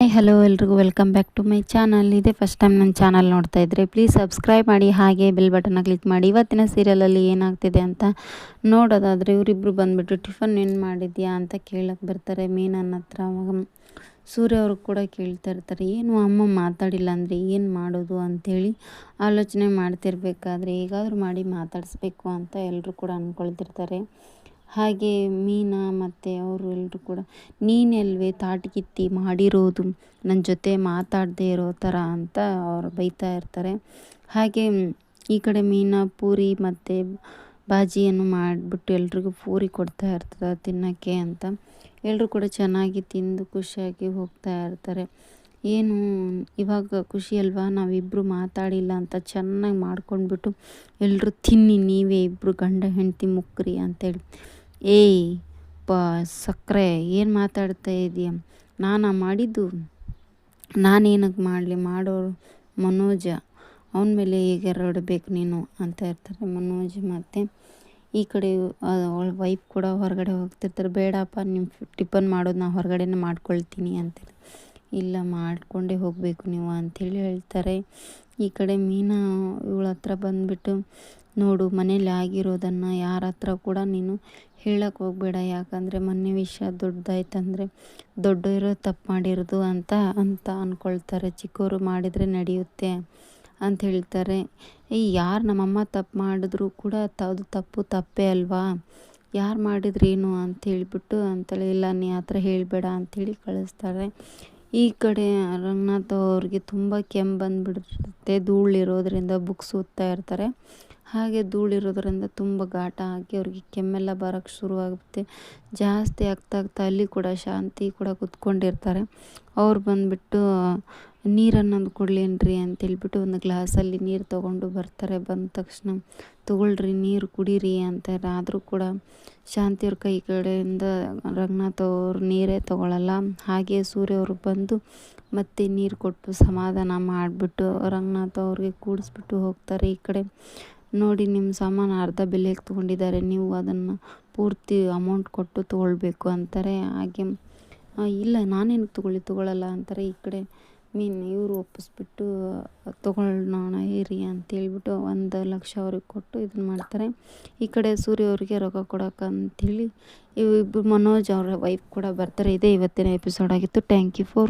Hi hello ಎಲ್ರಿಗೂ welcome back to my channel ಇದೆ first time ನನ್ನ ಚಾನಲ್ ನೋಡ್ತಾ ಇದ್ರೆ ಪ್ಲೀಸ್ ಸಬ್ಸ್ಕ್ರೈಬ್ ಮಾಡಿ, ಹಾಗೆ ಬೆಲ್ ಬಟನ್ನ ಕ್ಲಿಕ್ ಮಾಡಿ. ಇವತ್ತಿನ ಸೀರಿಯಲಲ್ಲಿ ಏನಾಗ್ತಿದೆ ಅಂತ ನೋಡೋದಾದರೆ ಇವರಿಬ್ಬರು ಬಂದುಬಿಟ್ಟು ಟಿಫನ್ ಏನು ಮಾಡಿದ್ಯಾ ಅಂತ ಕೇಳಕ್ಕೆ ಬರ್ತಾರೆ ಮೀನನ್ನ ಹತ್ರ. ಸೂರ್ಯ ಅವರು ಕೂಡ ಕೇಳ್ತಾ ಇರ್ತಾರೆ, ಏನು ಅಮ್ಮ ಮಾತಾಡಿಲ್ಲ ಅಂದರೆ ಏನು ಮಾಡೋದು ಅಂಥೇಳಿ ಆಲೋಚನೆ ಮಾಡ್ತಿರ್ಬೇಕಾದ್ರೆ ಹೇಗಾದರೂ ಮಾಡಿ ಮಾತಾಡಿಸ್ಬೇಕು ಅಂತ ಎಲ್ಲರೂ ಕೂಡ ಅಂದ್ಕೊಳ್ತಿರ್ತಾರೆ ಹಾಗೆ ಮೀನಾ ಮತ್ತು ಅವರು ಎಲ್ಲರೂ ಕೂಡ, ನೀನೆಲ್ವೇ ತಾಟಕಿತ್ತಿ ಮಾಡಿರೋದು ನನ್ನ ಜೊತೆ ಮಾತಾಡದೇ ಇರೋ ಥರ ಅಂತ ಅವ್ರು ಬೈತಾ ಇರ್ತಾರೆ. ಹಾಗೆ ಈ ಕಡೆ ಮೀನಾ ಪೂರಿ ಮತ್ತು ಬಾಜಿಯನ್ನು ಮಾಡಿಬಿಟ್ಟು ಎಲ್ರಿಗೂ ಪೂರಿ ಕೊಡ್ತಾ ಇರ್ತದೆ ತಿನ್ನೋಕ್ಕೆ ಅಂತ. ಎಲ್ಲರೂ ಕೂಡ ಚೆನ್ನಾಗಿ ತಿಂದು ಖುಷಿಯಾಗಿ ಹೋಗ್ತಾ ಇರ್ತಾರೆ. ಏನು, ಇವಾಗ ಖುಷಿ ಅಲ್ವಾ? ನಾವಿಬ್ಬರು ಮಾತಾಡಿಲ್ಲ ಅಂತ ಚೆನ್ನಾಗಿ ಮಾಡ್ಕೊಂಡ್ಬಿಟ್ಟು ಎಲ್ಲರೂ ತಿನ್ನಿ, ನೀವೇ ಇಬ್ಬರು ಗಂಡ ಹೆಂಡತಿ ಮುಕ್ರಿ ಅಂತೇಳಿ. ಏಯ್, ಪ ಸಕ್ಕರೆ ಏನು ಮಾತಾಡ್ತಾ ಇದೀಯ? ನಾನು ಮಾಡಿದ್ದು? ನಾನೇನಕ್ಕೆ ಮಾಡಲಿ? ಮಾಡೋರು ಮನೋಜ, ಅವನ ಮೇಲೆ ಹೇಗೆ ಹರಡ್ಬೇಕು ನೀನು? ಅಂತ ಇರ್ತಾರೆ ಮನೋಜ್ ಮತ್ತು. ಈ ಕಡೆ ಅವಳ ವೈಫ್ ಕೂಡ ಹೊರಗಡೆ ಹೋಗ್ತಿರ್ತಾರೆ. ಬೇಡಪ್ಪ ನಿಮ್ಮ ಟಿಫನ್ ಮಾಡೋದು ನಾ ಹೊರಗಡೆನೇ ಮಾಡ್ಕೊಳ್ತೀನಿ ಅಂತೇಳಿ ಇಲ್ಲ, ಮಾಡಿಕೊಂಡೇ ಹೋಗಬೇಕು ನೀವು ಅಂಥೇಳಿ ಹೇಳ್ತಾರೆ. ಈ ಕಡೆ ಮೀನಾ ಇವಳ ಹತ್ರ ಬಂದುಬಿಟ್ಟು ನೋಡು ಮನೇಲಿ ಆಗಿರೋದನ್ನು ಯಾರ ಹತ್ರ ಕೂಡ ನೀನು ಹೇಳಕ್ಕೆ ಹೋಗಬೇಡ. ಯಾಕಂದರೆ ಮೊನ್ನೆ ವಿಷಯ ದೊಡ್ಡದಾಯ್ತಂದರೆ ದೊಡ್ಡವರು ತಪ್ಪು ಮಾಡಿರೋದು ಅಂತ ಅಂತ ಅಂದ್ಕೊಳ್ತಾರೆ ಚಿಕ್ಕವರು ಮಾಡಿದರೆ ನಡೆಯುತ್ತೆ ಅಂತ ಹೇಳ್ತಾರೆ. ಈ ಯಾರು ನಮ್ಮಮ್ಮ ತಪ್ಪು ಮಾಡಿದ್ರು ಕೂಡ ಅದು ತಪ್ಪು ತಪ್ಪೇ ಅಲ್ವಾ? ಯಾರು ಮಾಡಿದ್ರೇನು ಅಂತ ಹೇಳಿಬಿಟ್ಟು ಅಂತೇಳಿ ಇಲ್ಲ, ನೀ ಹತ್ರ ಹೇಳಬೇಡ ಅಂಥೇಳಿ ಕಳಿಸ್ತಾರೆ. ಈ ಕಡೆ ರಂಗನಾಥ್ ಅವ್ರಿಗೆ ತುಂಬ ಕೆಮ್ಮು ಬಂದುಬಿಡುತ್ತೆ. ಧೂಳಿರೋದ್ರಿಂದ ಬುಕ್ಸ್ ಓದ್ತಾ ಇರ್ತಾರೆ. ಹಾಗೆ ಧೂಳಿರೋದ್ರಿಂದ ತುಂಬ ಘಾಟ ಹಾಕಿ ಅವ್ರಿಗೆ ಕೆಮ್ಮೆಲ್ಲ ಬರೋಕ್ಕೆ ಶುರುವಾಗುತ್ತೆ. ಜಾಸ್ತಿ ಆಗ್ತಾ ಆಗ್ತಾ ಅಲ್ಲಿ ಕೂಡ ಶಾಂತಿ ಕೂಡ ಕುತ್ಕೊಂಡಿರ್ತಾರೆ. ಅವ್ರು ಬಂದುಬಿಟ್ಟು ನೀರನ್ನೊಂದು ಕೊಡ್ಲೇನ್ರಿ ಅಂತೇಳ್ಬಿಟ್ಟು ಒಂದು ಗ್ಲಾಸಲ್ಲಿ ನೀರು ತೊಗೊಂಡು ಬರ್ತಾರೆ. ಬಂದ ತಕ್ಷಣ, ತೊಗೊಳ್ರಿ, ನೀರು ಕುಡೀರಿ ಅಂತಾರೆ. ಆದರೂ ಕೂಡ ಶಾಂತಿಯವ್ರ ಕೈ ಕಡೆಯಿಂದ ರಂಗನಾಥ ಅವರು ನೀರೇ ತೊಗೊಳಲ್ಲ. ಹಾಗೆ ಸೂರ್ಯ ಬಂದು ಮತ್ತೆ ನೀರು ಕೊಟ್ಟು ಸಮಾಧಾನ ಮಾಡಿಬಿಟ್ಟು ರಂಗನಾಥ ಅವ್ರಿಗೆ ಕೂಡಿಸ್ಬಿಟ್ಟು ಹೋಗ್ತಾರೆ ಈ ಕಡೆ. ನೋಡಿ ನಿಮ್ಮ ಸಾಮಾನು ಅರ್ಧ ಬೆಲೆಗೆ ತೊಗೊಂಡಿದ್ದಾರೆ, ನೀವು ಅದನ್ನು ಪೂರ್ತಿ ಅಮೌಂಟ್ ಕೊಟ್ಟು ತೊಗೊಳ್ಬೇಕು ಅಂತಾರೆ. ಹಾಗೆ ಇಲ್ಲ, ನಾನೇನು ತೊಗೊಳ್ಳಿ ತೊಗೊಳ್ಳಲ್ಲ ಅಂತಾರೆ. ಈ ಕಡೆ ಮೀನು ಇವರು ಒಪ್ಪಿಸ್ಬಿಟ್ಟು ತೊಗೊಳ್ಳೋಣ ಇರಿ ಅಂತೇಳ್ಬಿಟ್ಟು ಒಂದು ಲಕ್ಷ ಅವ್ರಿಗೆ ಕೊಟ್ಟು ಇದನ್ನು ಮಾಡ್ತಾರೆ. ಈ ಕಡೆ ಸೂರ್ಯ ಅವರಿಗೆ ರೊಕ್ಕ ಕೊಡೋಕೆ ಇವ ಇಬ್ಬರು ಮನೋಜ್ ಅವರ ವೈಫ್ ಕೂಡ ಬರ್ತಾರೆ. ಇದೇ ಇವತ್ತಿನ ಎಪಿಸೋಡ್ ಆಗಿತ್ತು. Thank you for